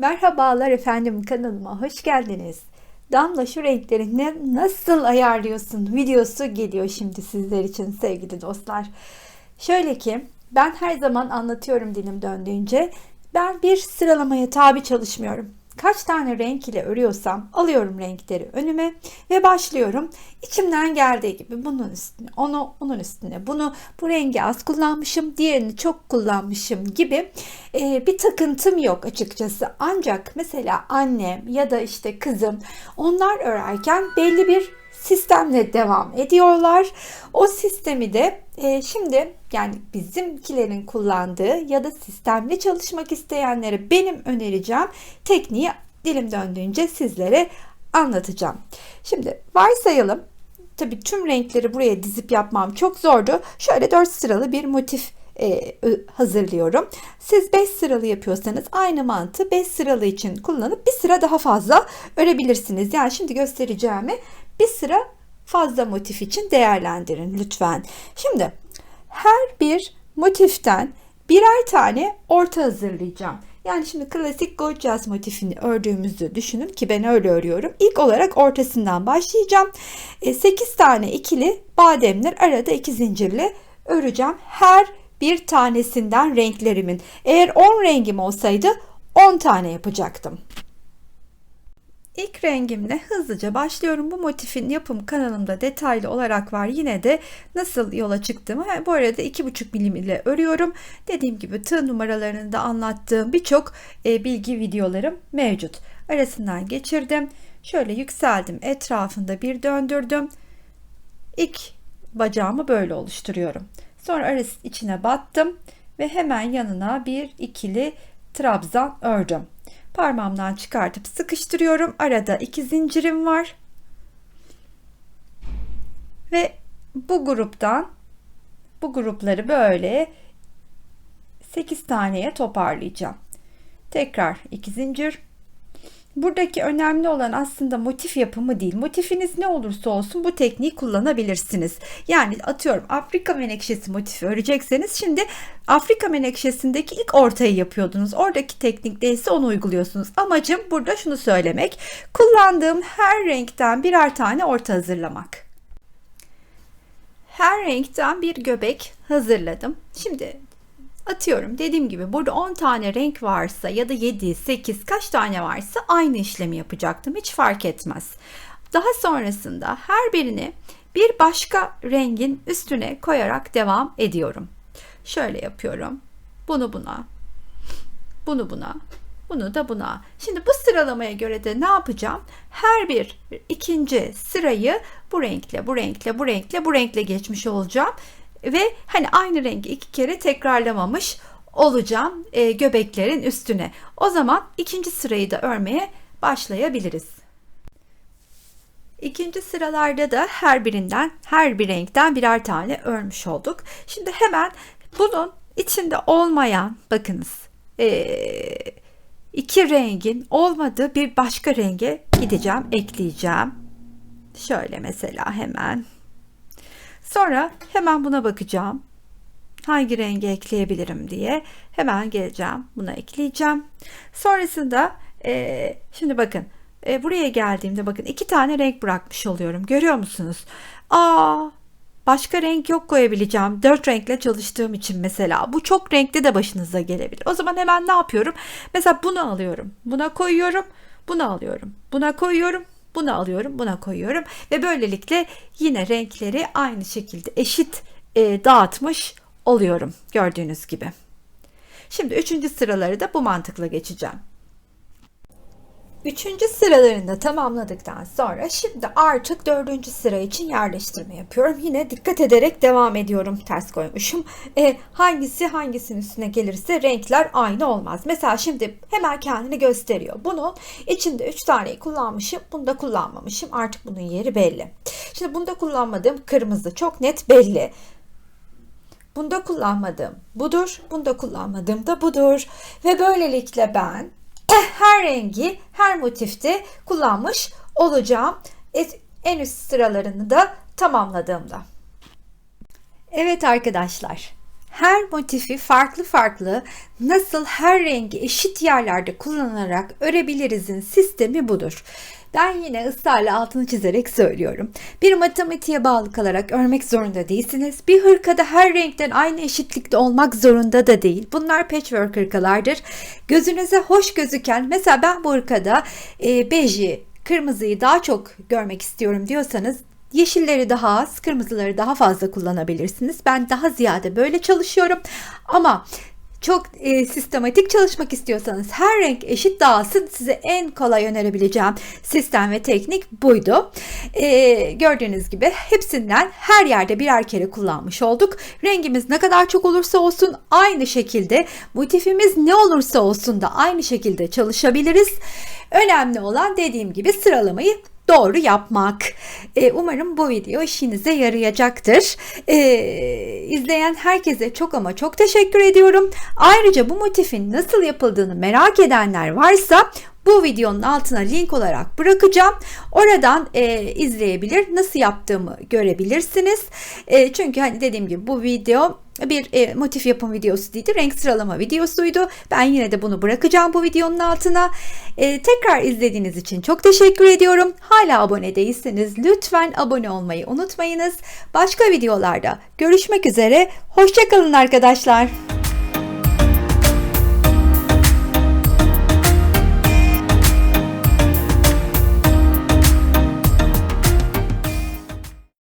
Merhabalar efendim kanalıma hoş geldiniz. Damla şu renkleri ne, nasıl ayarlıyorsun videosu geliyor şimdi sizler için sevgili dostlar. Şöyle ki ben her zaman anlatıyorum dilim döndüğünce ben bir sıralamaya tabi çalışmıyorum. Kaç tane renk ile örüyorsam alıyorum renkleri önüme ve başlıyorum. İçimden geldiği gibi bunun üstüne, onu onun üstüne, bunu bu rengi az kullanmışım, diğerini çok kullanmışım gibi e, bir takıntım yok açıkçası. Ancak mesela annem ya da işte kızım onlar örerken belli bir sistemle devam ediyorlar. O sistemi de e, şimdi yani bizimkilerin kullandığı ya da sistemli çalışmak isteyenlere benim önereceğim tekniği dilim döndüğünce sizlere anlatacağım. Şimdi varsayalım tabii tüm renkleri buraya dizip yapmam çok zordu. Şöyle 4 sıralı bir motif e, hazırlıyorum. Siz 5 sıralı yapıyorsanız aynı mantığı 5 sıralı için kullanıp bir sıra daha fazla örebilirsiniz. Yani şimdi göstereceğimi bir sıra fazla motif için değerlendirin lütfen. Şimdi her bir motiften birer tane orta hazırlayacağım. Yani şimdi klasik gorgeous motifini ördüğümüzü düşünün ki ben öyle örüyorum. İlk olarak ortasından başlayacağım. 8 e, tane ikili bademler arada iki zincirle öreceğim. Her bir tanesinden renklerimin. Eğer 10 rengim olsaydı 10 tane yapacaktım. İlk rengimle hızlıca başlıyorum. Bu motifin yapım kanalımda detaylı olarak var. Yine de nasıl yola çıktığımı bu arada 2,5 milim ile örüyorum. Dediğim gibi tığ numaralarını da anlattığım birçok e, bilgi videolarım mevcut. Arasından geçirdim. Şöyle yükseldim. Etrafında bir döndürdüm. İlk bacağımı böyle oluşturuyorum. Sonra arası içine battım ve hemen yanına bir ikili trabzan ördüm. Parmağımdan çıkartıp sıkıştırıyorum. Arada iki zincirim var. Ve bu gruptan bu grupları böyle 8 taneye toparlayacağım. Tekrar iki zincir Buradaki önemli olan aslında motif yapımı değil. Motifiniz ne olursa olsun bu tekniği kullanabilirsiniz. Yani atıyorum Afrika menekşesi motifi örecekseniz şimdi Afrika menekşesindeki ilk ortayı yapıyordunuz. Oradaki teknikte ise onu uyguluyorsunuz. Amacım burada şunu söylemek. Kullandığım her renkten birer tane orta hazırlamak. Her renkten bir göbek hazırladım. Şimdi Atıyorum dediğim gibi burada 10 tane renk varsa ya da 7, 8 kaç tane varsa aynı işlemi yapacaktım. Hiç fark etmez. Daha sonrasında her birini bir başka rengin üstüne koyarak devam ediyorum. Şöyle yapıyorum. Bunu buna, bunu buna, bunu da buna. Şimdi bu sıralamaya göre de ne yapacağım? Her bir ikinci sırayı bu renkle, bu renkle, bu renkle, bu renkle geçmiş olacağım ve hani aynı rengi iki kere tekrarlamamış olacağım e, göbeklerin üstüne. O zaman ikinci sırayı da örmeye başlayabiliriz. İkinci sıralarda da her birinden her bir renkten birer tane örmüş olduk. Şimdi hemen bunun içinde olmayan bakınız e, iki rengin olmadığı bir başka renge gideceğim ekleyeceğim. Şöyle mesela hemen Sonra hemen buna bakacağım. Hangi rengi ekleyebilirim diye hemen geleceğim. Buna ekleyeceğim. Sonrasında e, şimdi bakın e, buraya geldiğimde bakın iki tane renk bırakmış oluyorum. Görüyor musunuz? Aa başka renk yok koyabileceğim. Dört renkle çalıştığım için mesela. Bu çok renkli de başınıza gelebilir. O zaman hemen ne yapıyorum? Mesela bunu alıyorum. Buna koyuyorum. Bunu alıyorum. Buna koyuyorum. Bunu alıyorum, buna koyuyorum ve böylelikle yine renkleri aynı şekilde eşit e, dağıtmış oluyorum gördüğünüz gibi. Şimdi üçüncü sıraları da bu mantıkla geçeceğim. Üçüncü sıralarını tamamladıktan sonra şimdi artık dördüncü sıra için yerleştirme yapıyorum. Yine dikkat ederek devam ediyorum. Ters koymuşum. E, hangisi hangisinin üstüne gelirse renkler aynı olmaz. Mesela şimdi hemen kendini gösteriyor. Bunun içinde üç taneyi kullanmışım. Bunda kullanmamışım. Artık bunun yeri belli. Şimdi bunda kullanmadığım kırmızı çok net belli. Bunda kullanmadığım budur. Bunda kullanmadığım da budur. Ve böylelikle ben her rengi her motifte kullanmış olacağım. En üst sıralarını da tamamladığımda. Evet arkadaşlar her motifi farklı farklı nasıl her rengi eşit yerlerde kullanarak örebilirizin sistemi budur. Ben yine ısrarla altını çizerek söylüyorum. Bir matematiğe bağlı kalarak örmek zorunda değilsiniz. Bir hırkada her renkten aynı eşitlikte olmak zorunda da değil. Bunlar patchwork hırkalardır. Gözünüze hoş gözüken mesela ben bu hırkada e, beji, kırmızıyı daha çok görmek istiyorum diyorsanız Yeşilleri daha az, kırmızıları daha fazla kullanabilirsiniz. Ben daha ziyade böyle çalışıyorum. Ama çok e, sistematik çalışmak istiyorsanız her renk eşit dağılsın size en kolay önerebileceğim sistem ve teknik buydu. E, gördüğünüz gibi hepsinden her yerde birer kere kullanmış olduk. Rengimiz ne kadar çok olursa olsun aynı şekilde motifimiz ne olursa olsun da aynı şekilde çalışabiliriz. Önemli olan dediğim gibi sıralamayı doğru yapmak. E, umarım bu video işinize yarayacaktır. E, izleyen herkese çok ama çok teşekkür ediyorum. Ayrıca bu motifin nasıl yapıldığını merak edenler varsa bu videonun altına link olarak bırakacağım. Oradan e, izleyebilir, nasıl yaptığımı görebilirsiniz. E, çünkü hani dediğim gibi bu video bir e, motif yapım videosu değildi. Renk sıralama videosuydu. Ben yine de bunu bırakacağım bu videonun altına. E, tekrar izlediğiniz için çok teşekkür ediyorum. Hala abone değilseniz lütfen abone olmayı unutmayınız. Başka videolarda görüşmek üzere. Hoşçakalın arkadaşlar.